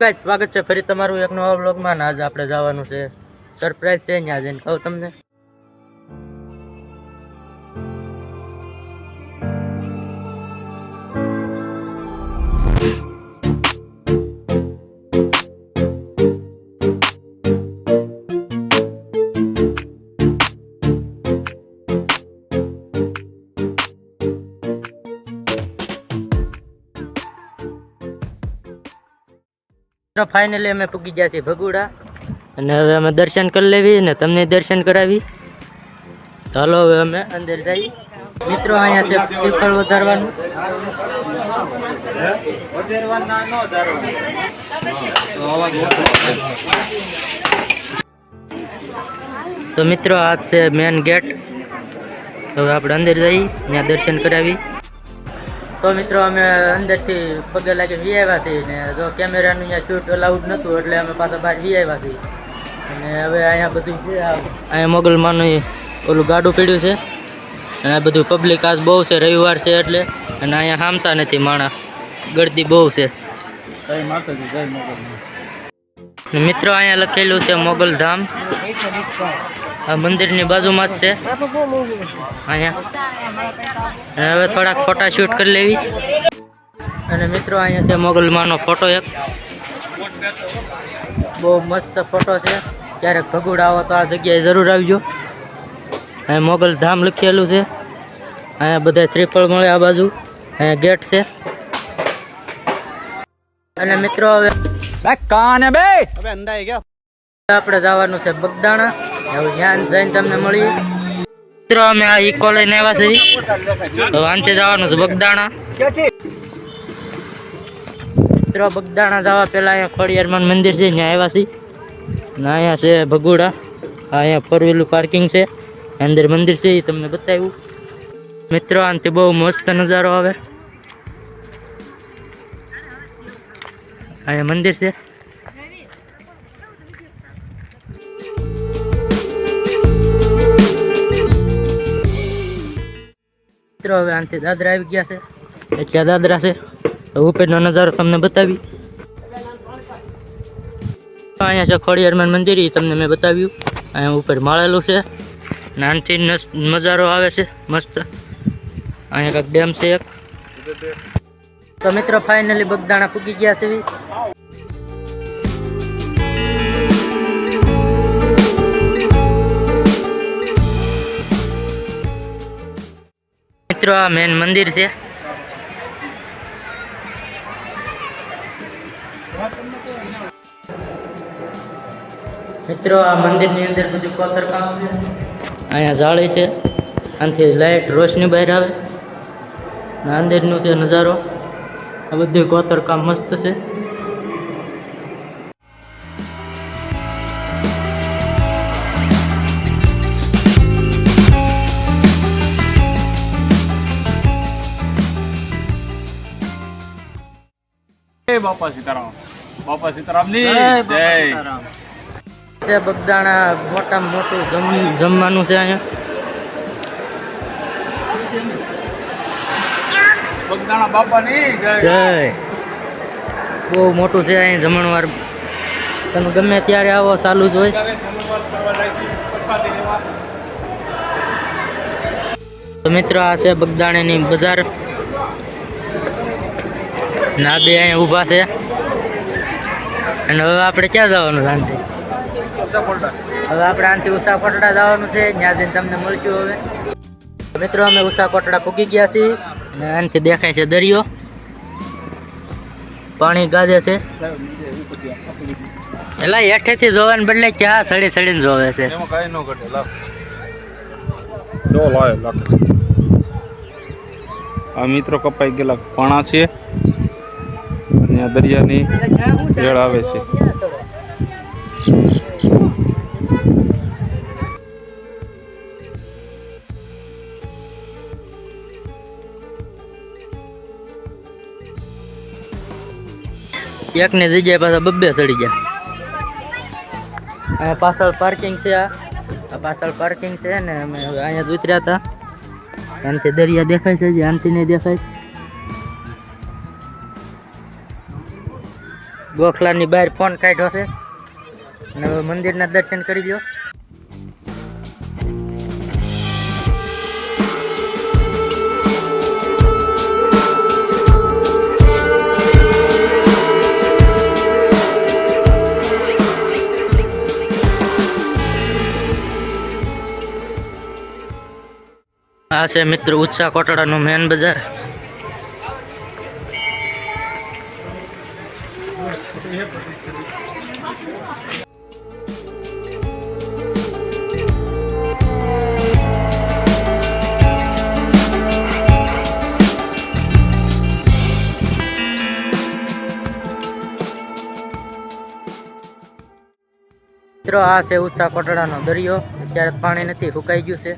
Guys સ્વાગત છે. ફરી તમારું એક નવા બ્લોગમાં આજે આપણે જવાનું છે. સરપ્રાઈઝ છે ત્યાં જઈને કહું તમને? ફાઇનલી અમે પૂગી ગયા છીએ ભગુડા. અને હવે અમે દર્શન કરી લેવી ને તમને દર્શન કરાવી. ચાલો હવે અમે અંદર જઈ. મિત્રો અહીંયા છે શ્રીફળ વધારવાનું. તો મિત્રો આ છે મેન ગેટ હવે આપણે અંદર જઈ, ત્યાં દર્શન કરાવી. તો મિત્રો અમે અંદરથી પગે લાગે વી આવ્યા છીએ ને જો કેમેરાનું અહીંયા શૂટ અલાઉડ નહોતું, એટલે અમે પાછા બહાર વી આવ્યા છીએ. અને હવે અહીંયા બધું છે અહીંયા મોગલમાંનું ઓલું ગાડું પીડ્યું છે. અને આ બધું પબ્લિક આજ બહુ છે, રવિવાર છે એટલે. અને અહીંયા હામતા નથી માણા. ગળદી બહુ છે. જય માતાજી, જય મોગલ ને મિત્રો, અહીંયા લખેલું છે મોગલ ધામ. આ મંદિરની બાજુમાં જ છે. અહીંયા. અને હવે થોડાક ફોટા શૂટ કરી લેવી. અને મિત્રો, અહીંયા છે મોગલમાંનો ફોટો એક. બહુ મસ્ત ફોટો છે. ક્યારેક ભગુડ આવો તો આ જગ્યાએ જરૂર આવજો. અહીંયા મોગલ ધામ લખેલું છે. અહીંયા બધા શ્રીફળ મળે આ બાજુ. અહીંયા ગેટ છે. અને મિત્રો, હવે કાન બે આપણે જવાનું છે બગદાણા. હવે ત્યાં જઈને તમને મળીએ. મિત્રો અમે આ ઇકો લઈને આવ્યા છીએ. તો આનથી જવાનું છે બગદાણા. મિત્રો બગદાણા જવા પહેલા અહીંયા ખોડિયારમાં મંદિર છે ત્યાં આવ્યા છીએ. ને અહીંયા છે ભગુડા. આ અહીંયા ફોર વ્હીલર પાર્કિંગ છે. અંદર મંદિર છે એ તમને બતાવ્યું. મિત્રો આનાથી બહુ મસ્ત નજારો આવે. અહીંયા મંદિર છે. હવે આનાથી દાદરા આવી ગયા છે. એટલે દાદરા છે. ઉપરનો નજારો તમને બતાવી. અહીંયા છે ખોડિયારમાન મંદિર એ તમને મેં બતાવ્યું. અહીંયા ઉપર માળેલું છે. નાનથી નજારો આવે છે મસ્ત. અહીંયા કાંઈક ડેમ છે એક. તો મિત્રો ફાઇનલી બગદાણા પૂકી ગયા છે મિત્રો, આ મેન મંદિર છે. મિત્રો, આ મંદિરની અંદર બધું કોતર કામ છે. અહીંયા જાળી છે. આનાથી લાઇટ રોશની બહાર આવે. અંદરનું છે નજારો. આ બધું કોતર કામ મસ્ત છે. બાપા સીતારામ. બાપા સીતારામની જય બગદાણા મોટામાં મોટું જમ જમવાનું છે અહીંયા. બગદાણા બાપાની જય. બહુ મોટું છે અહીં જમણવાર. તમે ગમે ત્યારે આવો ચાલુ જ હોય. તો મિત્રો આ છે બગદાણાની બજાર. ના બે અહીંયા ઊભા છે. અને હવે આપણે ક્યાં જવાનું શાંતિ હવે આપણે આનથી ઉષા કોટડા જવાનું છે. ત્યાં જઈને તમને મળશું હવે. મિત્રો અમે ઉષા કોટડા પૂકી ગયા છીએ અને આનાથી દેખાય છે દરિયો. પાણી ગાજે છે. એલા હેઠેથી જોવાને બદલે ક્યાં સડી સડીને જોવે છે. એમાં કઈ ન ઘટે લાવ. જો લાય લાગે આ મિત્રો કપાઈ ગયેલા પાણા છે. અને આ દરિયાની વેળ આવે છે. એકની જગ્યાએ પાછા બબ્બે ચડી ગયા. પાછળ પાર્કિંગ છે આ. પાછળ પાર્કિંગ છે ને અમે અહીંયા જ ઉતર્યા હતા. આનાથી દરિયા દેખાય છે જે આનાથી નહીં દેખાય. ગોખલાની બહાર ફોન કાઢ્યો છે. અને મંદિરના દર્શન કરી લ્યો. આ છે મિત્ર ઉત્સાહ કોટડાનું મેન બજાર. મિત્રો, આ છે ઉષા કોટડાનો દરિયો. અત્યારે પાણી નથી, સુકાઈ ગયું છે.